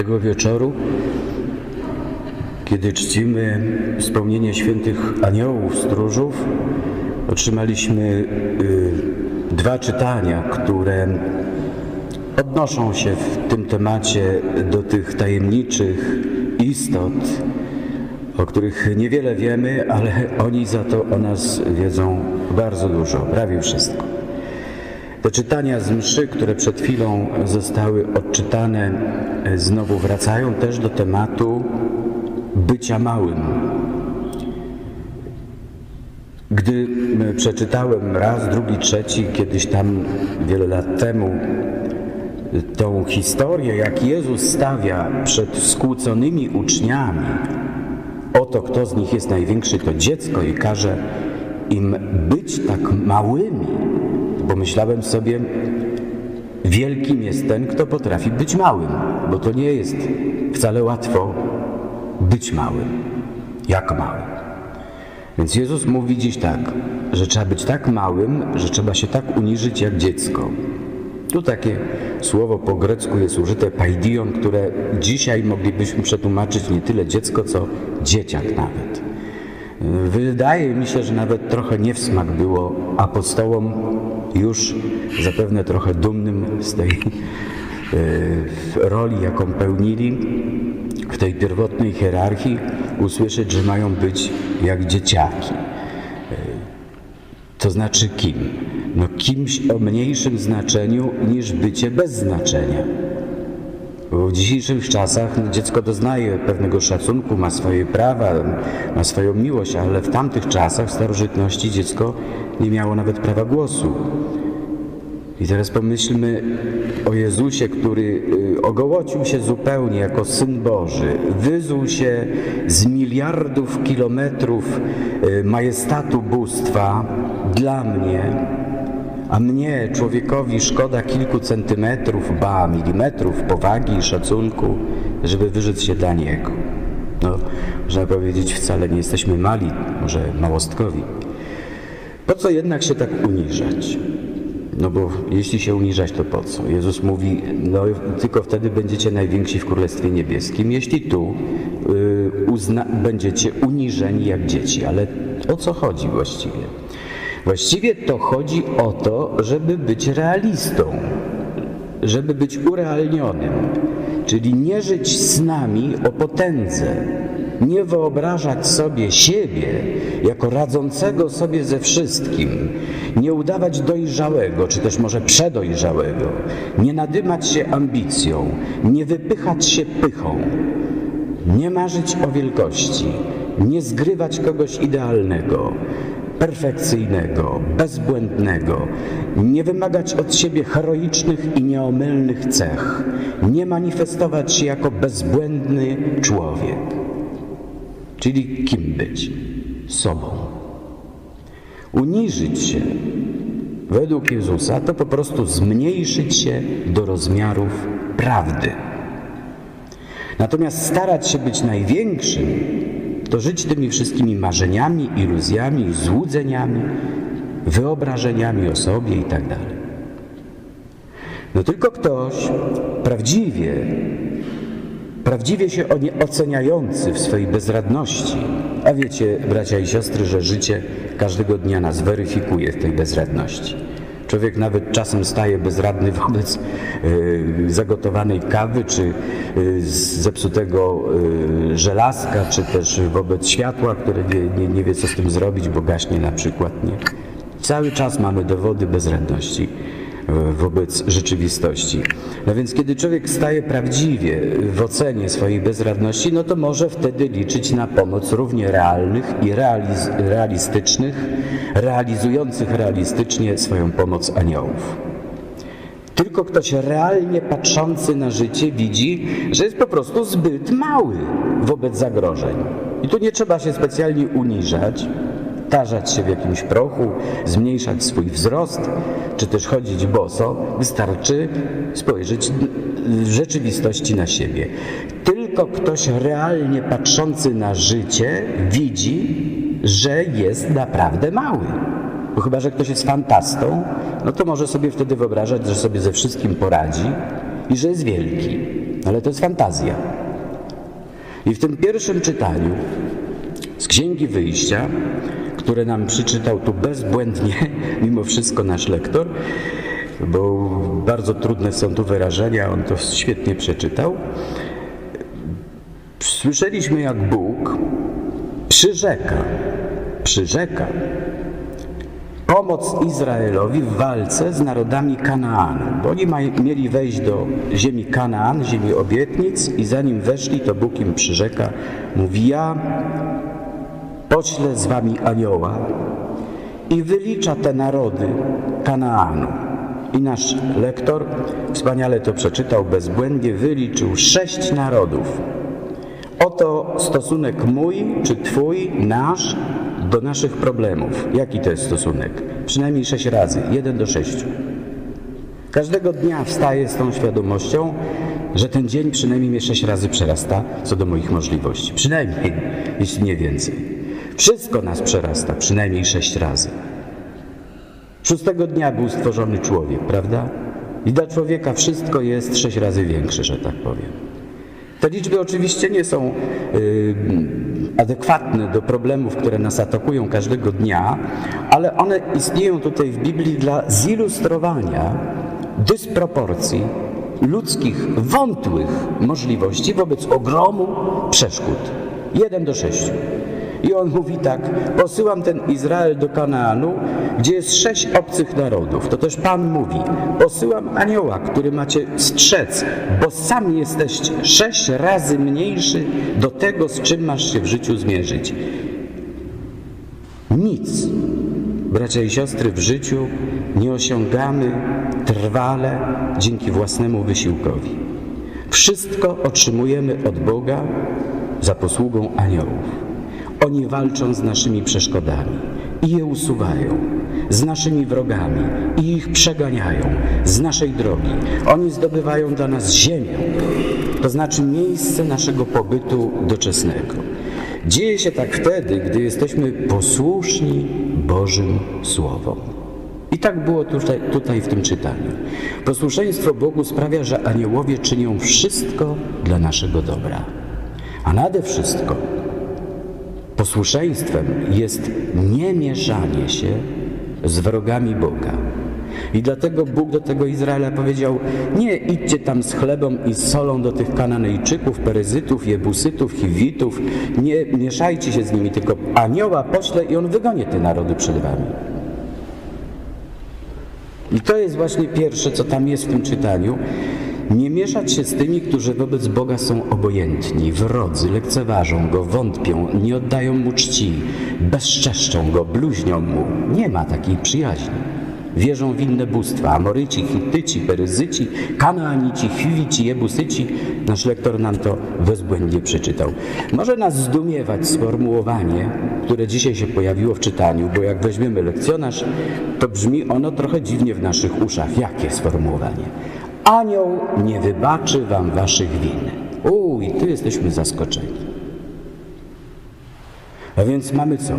Tego wieczoru, kiedy czcimy wspomnienie świętych aniołów, stróżów, otrzymaliśmy y, dwa czytania, które odnoszą się w tym temacie do tych tajemniczych istot, o których niewiele wiemy, ale oni za to o nas wiedzą bardzo dużo, prawie wszystko. Te czytania z mszy, które przed chwilą zostały odczytane, e, znowu wracają też do tematu bycia małym. Gdy e, przeczytałem raz, drugi, trzeci, kiedyś tam wiele lat temu e, tą historię, jak Jezus stawia przed skłóconymi uczniami, oto kto z nich jest największy, to dziecko i każe im być tak małymi, bo myślałem sobie, wielkim jest ten, kto potrafi być małym, bo to nie jest wcale łatwo być małym. Jak małym? Więc Jezus mówi dziś tak, że trzeba być tak małym, że trzeba się tak uniżyć jak dziecko. Tu takie słowo po grecku jest użyte paidion, które dzisiaj moglibyśmy przetłumaczyć nie tyle dziecko, co dzieciak nawet. Wydaje mi się, że nawet trochę nie w smak było apostołom już zapewne trochę dumnym z tej e, roli, jaką pełnili w tej pierwotnej hierarchii, usłyszeć, że mają być jak dzieciaki. E, To znaczy kim? No kimś o mniejszym znaczeniu niż bycie bez znaczenia. Bo w dzisiejszych czasach dziecko doznaje pewnego szacunku, ma swoje prawa, ma swoją miłość, ale w tamtych czasach, w starożytności, dziecko nie miało nawet prawa głosu. I teraz pomyślmy o Jezusie, który y, ogołocił się zupełnie jako Syn Boży, wyzuł się z miliardów kilometrów y, majestatu bóstwa dla mnie, a mnie, człowiekowi, szkoda kilku centymetrów, ba, milimetrów powagi i szacunku, żeby wyżyć się dla Niego. No, można powiedzieć, wcale nie jesteśmy mali, może małostkowi. Po co jednak się tak uniżać? No bo jeśli się uniżać, to po co? Jezus mówi, no tylko wtedy będziecie najwięksi w Królestwie Niebieskim, jeśli tu y, uzna, będziecie uniżeni jak dzieci. Ale o co chodzi właściwie? Właściwie to chodzi o to, żeby być realistą, żeby być urealnionym, czyli nie żyć z nami o potędze, nie wyobrażać sobie siebie jako radzącego sobie ze wszystkim, nie udawać dojrzałego, czy też może przedojrzałego, nie nadymać się ambicją, nie wypychać się pychą, nie marzyć o wielkości, nie zgrywać kogoś idealnego, perfekcyjnego, bezbłędnego, nie wymagać od siebie heroicznych i nieomylnych cech, nie manifestować się jako bezbłędny człowiek. Czyli kim być? Sobą. Uniżyć się według Jezusa to po prostu zmniejszyć się do rozmiarów prawdy. Natomiast starać się być największym, to żyć tymi wszystkimi marzeniami, iluzjami, złudzeniami, wyobrażeniami o sobie i tak dalej. No tylko ktoś prawdziwie, prawdziwie się oceniający w swojej bezradności, a wiecie, bracia i siostry, że życie każdego dnia nas weryfikuje w tej bezradności. Człowiek nawet czasem staje bezradny wobec y, zagotowanej kawy, czy y, zepsutego y, żelazka, czy też wobec światła, które nie, nie, nie wie, co z tym zrobić, bo gaśnie na przykład. Nie. Cały czas mamy dowody bezradności wobec rzeczywistości. No więc kiedy człowiek staje prawdziwie w ocenie swojej bezradności, no to może wtedy liczyć na pomoc równie realnych i realiz realistycznych, realizujących realistycznie swoją pomoc aniołów. Tylko ktoś realnie patrzący na życie widzi, że jest po prostu zbyt mały wobec zagrożeń. I tu nie trzeba się specjalnie uniżać, tarzać się w jakimś prochu, zmniejszać swój wzrost, czy też chodzić boso, wystarczy spojrzeć w rzeczywistości na siebie. Tylko ktoś realnie patrzący na życie widzi, że jest naprawdę mały. Bo chyba, że ktoś jest fantastą, no to może sobie wtedy wyobrażać, że sobie ze wszystkim poradzi i że jest wielki. ale to jest fantazja. I w tym pierwszym czytaniu z Księgi Wyjścia, które nam przeczytał tu bezbłędnie, mimo wszystko nasz lektor, bo bardzo trudne są tu wyrażenia, on to świetnie przeczytał. Słyszeliśmy, jak Bóg przyrzeka, przyrzeka pomoc Izraelowi w walce z narodami Kanaanu, bo oni mieli wejść do ziemi Kanaan, ziemi obietnic i zanim weszli, to Bóg im przyrzeka, mówi ja poślę z wami anioła i wylicza te narody Kanaanu. I nasz lektor wspaniale to przeczytał, bezbłędnie wyliczył sześć narodów. Oto stosunek mój czy twój, nasz do naszych problemów. Jaki to jest stosunek? Przynajmniej sześć razy, jeden do sześciu. Każdego dnia wstaję z tą świadomością, że ten dzień przynajmniej mnie sześć razy przerasta co do moich możliwości. Przynajmniej, jeśli nie więcej. Wszystko nas przerasta przynajmniej sześć razy. Szóstego dnia był stworzony człowiek, prawda? I dla człowieka wszystko jest sześć razy większe, że tak powiem. Te liczby oczywiście nie są y, adekwatne do problemów, które nas atakują każdego dnia, ale one istnieją tutaj w Biblii dla zilustrowania dysproporcji ludzkich, wątłych możliwości wobec ogromu przeszkód. Jeden do sześciu. I on mówi tak, posyłam ten Izrael do Kanaanu, gdzie jest sześć obcych narodów. To też Pan mówi, posyłam anioła, który macie strzec, bo sami jesteście sześć razy mniejszy do tego, z czym masz się w życiu zmierzyć. Nic, bracia i siostry, w życiu nie osiągamy trwale dzięki własnemu wysiłkowi. Wszystko otrzymujemy od Boga za posługą aniołów. Oni walczą z naszymi przeszkodami i je usuwają, z naszymi wrogami i ich przeganiają z naszej drogi. Oni zdobywają dla nas ziemię, to znaczy miejsce naszego pobytu doczesnego. Dzieje się tak wtedy, gdy jesteśmy posłuszni Bożym Słowom. I tak było tutaj, tutaj w tym czytaniu. Posłuszeństwo Bogu sprawia, że aniołowie czynią wszystko dla naszego dobra. A nade wszystko Posłuszeństwem jest nie mieszanie się z wrogami Boga. I dlatego Bóg do tego Izraela powiedział: Nie idźcie tam z chlebem i z solą do tych Kananejczyków, Peryzytów, Jebusytów, Hiwitów, nie mieszajcie się z nimi, tylko anioła pośle i on wygoni te narody przed wami. I to jest właśnie pierwsze, co tam jest w tym czytaniu. Nie mieszać się z tymi, którzy wobec Boga są obojętni, wrodzy, lekceważą Go, wątpią, nie oddają Mu czci, bezczeszczą Go, bluźnią Mu. Nie ma takiej przyjaźni. Wierzą w inne bóstwa, Amoryci, Hittyci, Peryzyci, Kanaanici, Chiwici, Jebusyci. Nasz lektor nam to bezbłędnie przeczytał. Może nas zdumiewać sformułowanie, które dzisiaj się pojawiło w czytaniu, bo jak weźmiemy lekcjonarz, to brzmi ono trochę dziwnie w naszych uszach. Jakie sformułowanie? Anioł nie wybaczy wam waszych win. Uj, tu jesteśmy zaskoczeni. A więc mamy co?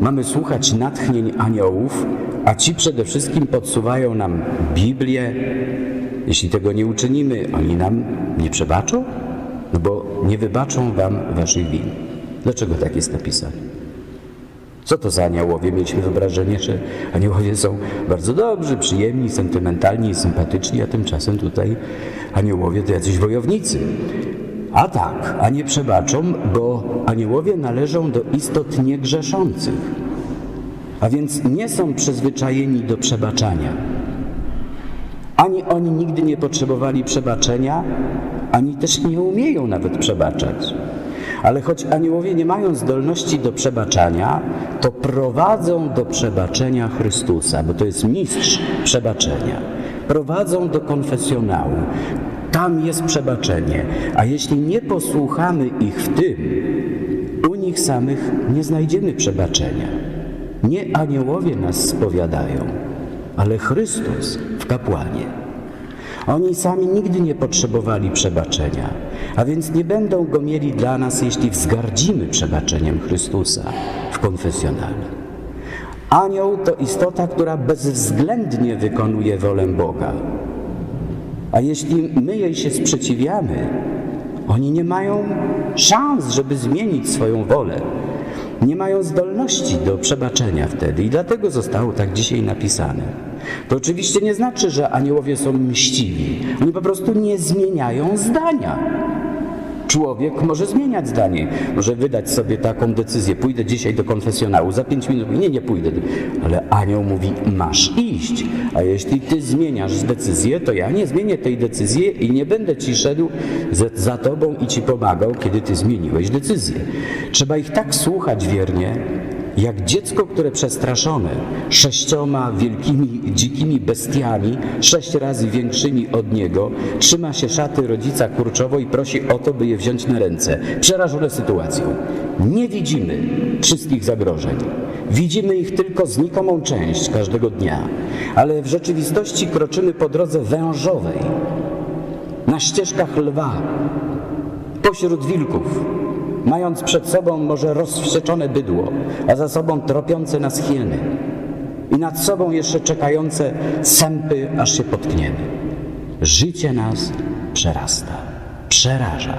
Mamy słuchać natchnień aniołów, a ci przede wszystkim podsuwają nam Biblię. Jeśli tego nie uczynimy, oni nam nie przebaczą? No bo nie wybaczą wam waszych win. Dlaczego tak jest napisane? Co to za aniołowie? Mieliśmy wyobrażenie, że aniołowie są bardzo dobrzy, przyjemni, sentymentalni i sympatyczni, a tymczasem tutaj aniołowie to jacyś wojownicy. A tak, a nie przebaczą, bo aniołowie należą do istot niegrzeszących, a więc nie są przyzwyczajeni do przebaczania. Ani oni nigdy nie potrzebowali przebaczenia, ani też nie umieją nawet przebaczać. Ale choć aniołowie nie mają zdolności do przebaczania, to prowadzą do przebaczenia Chrystusa, bo to jest mistrz przebaczenia. Prowadzą do konfesjonału. Tam jest przebaczenie. A jeśli nie posłuchamy ich w tym, u nich samych nie znajdziemy przebaczenia. Nie aniołowie nas spowiadają, ale Chrystus w kapłanie. Oni sami nigdy nie potrzebowali przebaczenia, a więc nie będą go mieli dla nas, jeśli wzgardzimy przebaczeniem Chrystusa w konfesjonale. Anioł to istota, która bezwzględnie wykonuje wolę Boga. A jeśli my jej się sprzeciwiamy, oni nie mają szans, żeby zmienić swoją wolę. Nie mają zdolności do przebaczenia wtedy i dlatego zostało tak dzisiaj napisane. To oczywiście nie znaczy, że aniołowie są mściwi. Oni po prostu nie zmieniają zdania. Człowiek może zmieniać zdanie, może wydać sobie taką decyzję. Pójdę dzisiaj do konfesjonału, za pięć minut. Nie, nie pójdę. Ale anioł mówi, masz iść. A jeśli ty zmieniasz decyzję, to ja nie zmienię tej decyzji i nie będę ci szedł za, tobą i ci pomagał, kiedy ty zmieniłeś decyzję. Trzeba ich tak słuchać wiernie, jak dziecko, które przestraszone sześcioma wielkimi, dzikimi bestiami, sześć razy większymi od niego, trzyma się szaty rodzica kurczowo i prosi o to, by je wziąć na ręce. Przerażone sytuacją. Nie widzimy wszystkich zagrożeń. Widzimy ich tylko znikomą część każdego dnia, ale w rzeczywistości kroczymy po drodze wężowej, na ścieżkach lwa, pośród wilków, mając przed sobą może rozwścieczone bydło, a za sobą tropiące nas hieny i nad sobą jeszcze czekające sępy, aż się potkniemy. Życie nas przerasta, przeraża.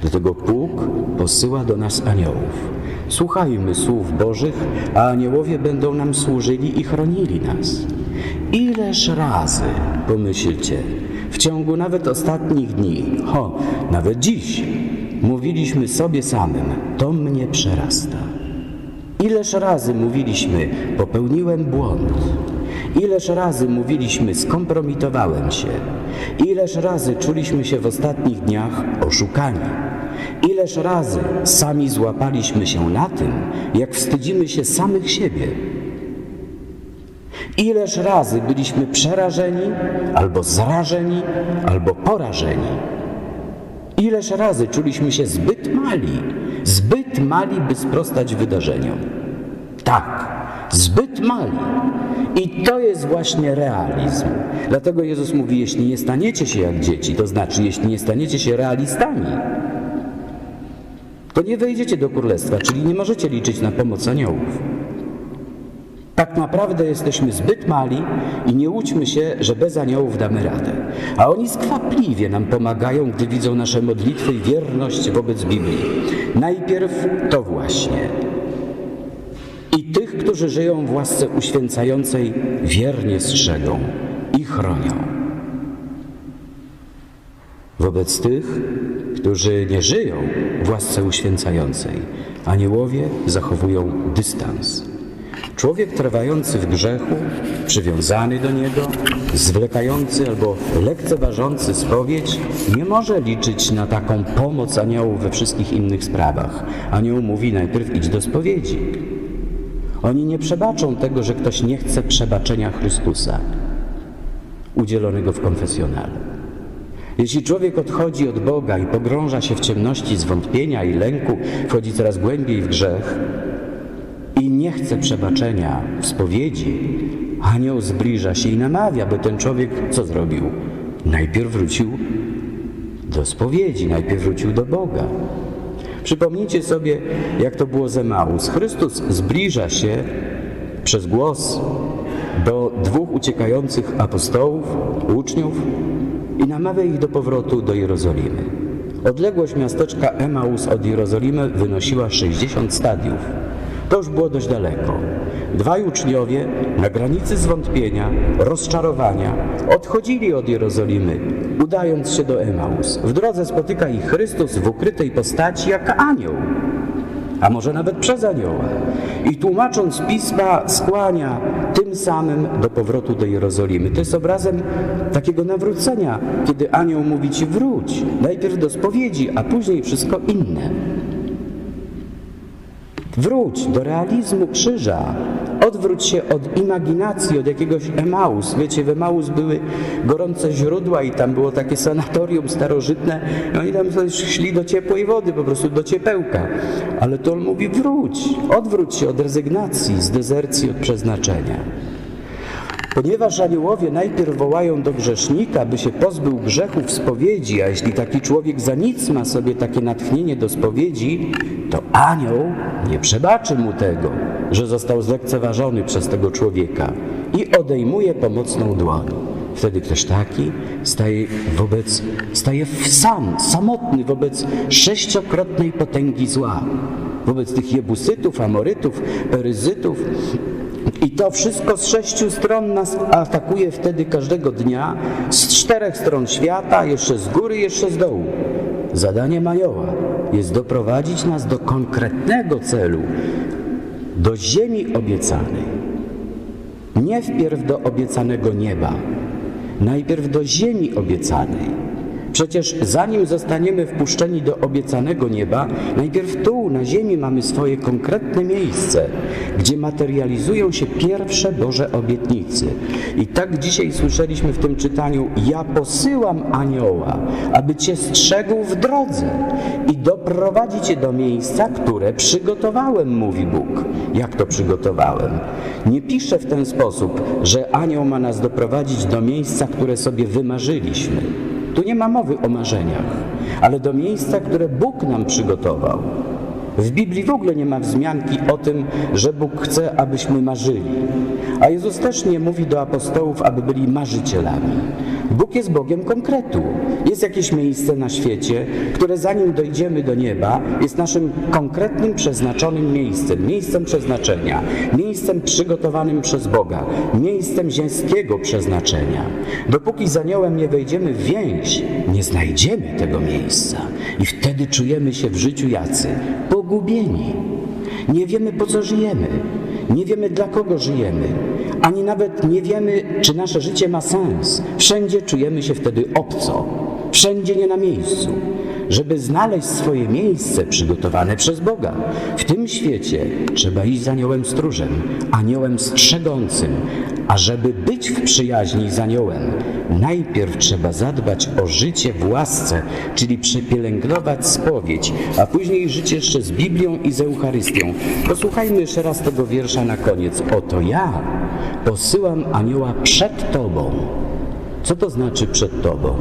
Dlatego Bóg posyła do nas aniołów. Słuchajmy słów Bożych, a aniołowie będą nam służyli i chronili nas. Ileż razy, pomyślcie, w ciągu nawet ostatnich dni, ho, nawet dziś, mówiliśmy sobie samym, to mnie przerasta. Ileż razy mówiliśmy, popełniłem błąd. Ileż razy mówiliśmy, skompromitowałem się. Ileż razy czuliśmy się w ostatnich dniach oszukani. Ileż razy sami złapaliśmy się na tym, jak wstydzimy się samych siebie. Ileż razy byliśmy przerażeni, albo zrażeni, albo porażeni. Ileż razy czuliśmy się zbyt mali, zbyt mali, by sprostać wydarzeniom. Tak, zbyt mali. I to jest właśnie realizm. Dlatego Jezus mówi, jeśli nie staniecie się jak dzieci, to znaczy, jeśli nie staniecie się realistami, to nie wejdziecie do królestwa, czyli nie możecie liczyć na pomoc aniołów. Tak naprawdę jesteśmy zbyt mali i nie łudźmy się, że bez aniołów damy radę. A oni skwapliwie nam pomagają, gdy widzą nasze modlitwy i wierność wobec Biblii. Najpierw to właśnie. I tych, którzy żyją w łasce uświęcającej, wiernie strzegą i chronią. Wobec tych, którzy nie żyją w łasce uświęcającej, aniołowie zachowują dystans. Człowiek trwający w grzechu, przywiązany do niego, zwlekający albo lekceważący spowiedź, nie może liczyć na taką pomoc aniołów we wszystkich innych sprawach. Anioł mówi najpierw idź do spowiedzi. Oni nie przebaczą tego, że ktoś nie chce przebaczenia Chrystusa udzielonego w konfesjonale. Jeśli człowiek odchodzi od Boga i pogrąża się w ciemności zwątpienia i lęku, wchodzi coraz głębiej w grzech, i nie chce przebaczenia spowiedzi, anioł zbliża się i namawia, by ten człowiek co zrobił? Najpierw wrócił do spowiedzi, najpierw wrócił do Boga. Przypomnijcie sobie, jak to było ze Maus. Chrystus zbliża się przez głos do dwóch uciekających apostołów, uczniów i namawia ich do powrotu do Jerozolimy. Odległość miasteczka Emaus od Jerozolimy wynosiła 60 stadiów. To już było dość daleko. Dwaj uczniowie na granicy zwątpienia, rozczarowania odchodzili od Jerozolimy, udając się do Emaus. W drodze spotyka ich Chrystus w ukrytej postaci jak anioł, a może nawet przez anioła. I tłumacząc pisma skłania tym samym do powrotu do Jerozolimy. To jest obrazem takiego nawrócenia, kiedy anioł mówi ci wróć, najpierw do spowiedzi, a później wszystko inne. Wróć do realizmu krzyża. Odwróć się od imaginacji, od jakiegoś Emaus. Wiecie, w Emaus były gorące źródła i tam było takie sanatorium starożytne. I oni tam sobie szli do ciepłej wody, po prostu do ciepełka. Ale to on mówi wróć, odwróć się od rezygnacji, z dezercji, od przeznaczenia. Ponieważ aniołowie najpierw wołają do grzesznika, by się pozbył grzechu w spowiedzi, a jeśli taki człowiek za nic ma sobie takie natchnienie do spowiedzi, to anioł nie przebaczy mu tego, że został zlekceważony przez tego człowieka i odejmuje pomocną dłoń. Wtedy ktoś taki staje wobec, staje sam, samotny wobec sześciokrotnej potęgi zła. Wobec tych Jebusytów, Amorytów, Peryzytów. I to wszystko z sześciu stron nas atakuje wtedy każdego dnia, z czterech stron świata, jeszcze z góry, jeszcze z dołu. Zadaniem anioła jest doprowadzić nas do konkretnego celu, do ziemi obiecanej. Nie wpierw do obiecanego nieba, najpierw do ziemi obiecanej. Przecież zanim zostaniemy wpuszczeni do obiecanego nieba, najpierw tu, na ziemi, mamy swoje konkretne miejsce, gdzie materializują się pierwsze Boże obietnice. I tak dzisiaj słyszeliśmy w tym czytaniu: Ja posyłam anioła, aby cię strzegł w drodze i doprowadzi cię do miejsca, które przygotowałem, mówi Bóg. Jak to przygotowałem? Nie pisze w ten sposób, że anioł ma nas doprowadzić do miejsca, które sobie wymarzyliśmy. Tu nie ma mowy o marzeniach, ale do miejsca, które Bóg nam przygotował. W Biblii w ogóle nie ma wzmianki o tym, że Bóg chce, abyśmy marzyli. A Jezus też nie mówi do apostołów, aby byli marzycielami. Bóg jest Bogiem konkretu. Jest jakieś miejsce na świecie, które zanim dojdziemy do nieba, jest naszym konkretnym, przeznaczonym miejscem, miejscem przeznaczenia, miejscem przygotowanym przez Boga, miejscem ziemskiego przeznaczenia. Dopóki z aniołem nie wejdziemy w więź, nie znajdziemy tego miejsca i wtedy czujemy się w życiu jacy pogubieni. Nie wiemy po co żyjemy, nie wiemy dla kogo żyjemy, ani nawet nie wiemy, czy nasze życie ma sens. Wszędzie czujemy się wtedy obco, wszędzie nie na miejscu. Żeby znaleźć swoje miejsce przygotowane przez Boga w tym świecie, trzeba iść z aniołem stróżem, aniołem strzegącym, a żeby być w przyjaźni z aniołem, najpierw trzeba zadbać o życie w łasce, czyli przepielęgnować spowiedź, a później żyć jeszcze z Biblią i z Eucharystią. Posłuchajmy jeszcze raz tego wiersza na koniec. Oto ja posyłam anioła przed Tobą. Co to znaczy przed Tobą?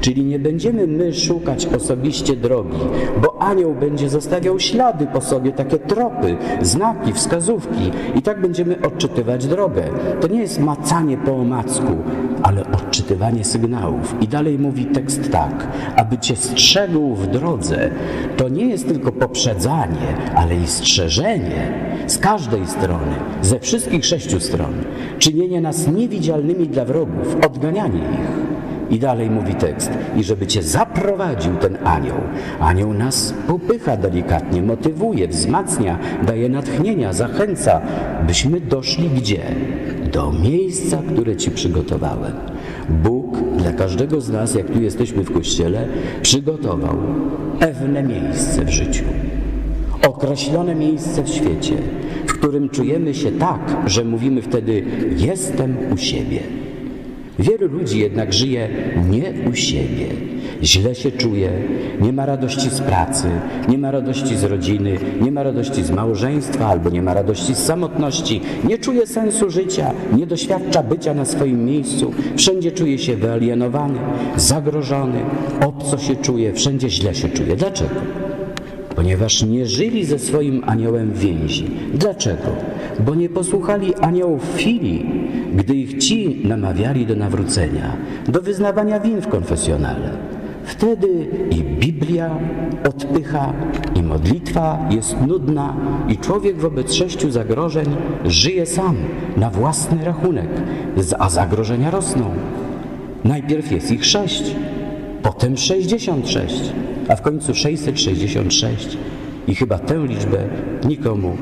Czyli nie będziemy my szukać osobiście drogi, bo anioł będzie zostawiał ślady po sobie, takie tropy, znaki, wskazówki i tak będziemy odczytywać drogę. To nie jest macanie po omacku, ale odczytywanie sygnałów. I dalej mówi tekst tak, aby Cię strzegł w drodze, to nie jest tylko poprzedzanie, ale i strzeżenie z każdej strony, ze wszystkich sześciu stron. Czynienie nas niewidzialnymi dla wrogów, odganianie ich. I dalej mówi tekst, i żeby cię zaprowadził ten anioł. Anioł nas popycha delikatnie, motywuje, wzmacnia, daje natchnienia, zachęca, byśmy doszli gdzie? Do miejsca, które ci przygotowałem. Bóg dla każdego z nas, jak tu jesteśmy w kościele, przygotował pewne miejsce w życiu określone miejsce w świecie, w którym czujemy się tak, że mówimy wtedy: Jestem u siebie. Wielu ludzi jednak żyje nie u siebie. Źle się czuje, nie ma radości z pracy, nie ma radości z rodziny, nie ma radości z małżeństwa albo nie ma radości z samotności, nie czuje sensu życia, nie doświadcza bycia na swoim miejscu, wszędzie czuje się wyalienowany, zagrożony, obco się czuje, wszędzie źle się czuje. Dlaczego? Ponieważ nie żyli ze swoim aniołem więzi. Dlaczego? Bo nie posłuchali aniołów w chwili, gdy ich ci namawiali do nawrócenia, do wyznawania win w konfesjonale. Wtedy i Biblia odpycha, i modlitwa jest nudna, i człowiek wobec sześciu zagrożeń żyje sam, na własny rachunek, a zagrożenia rosną. Najpierw jest ich sześć, potem sześćdziesiąt sześć a w końcu 666 i chyba tę liczbę nikomu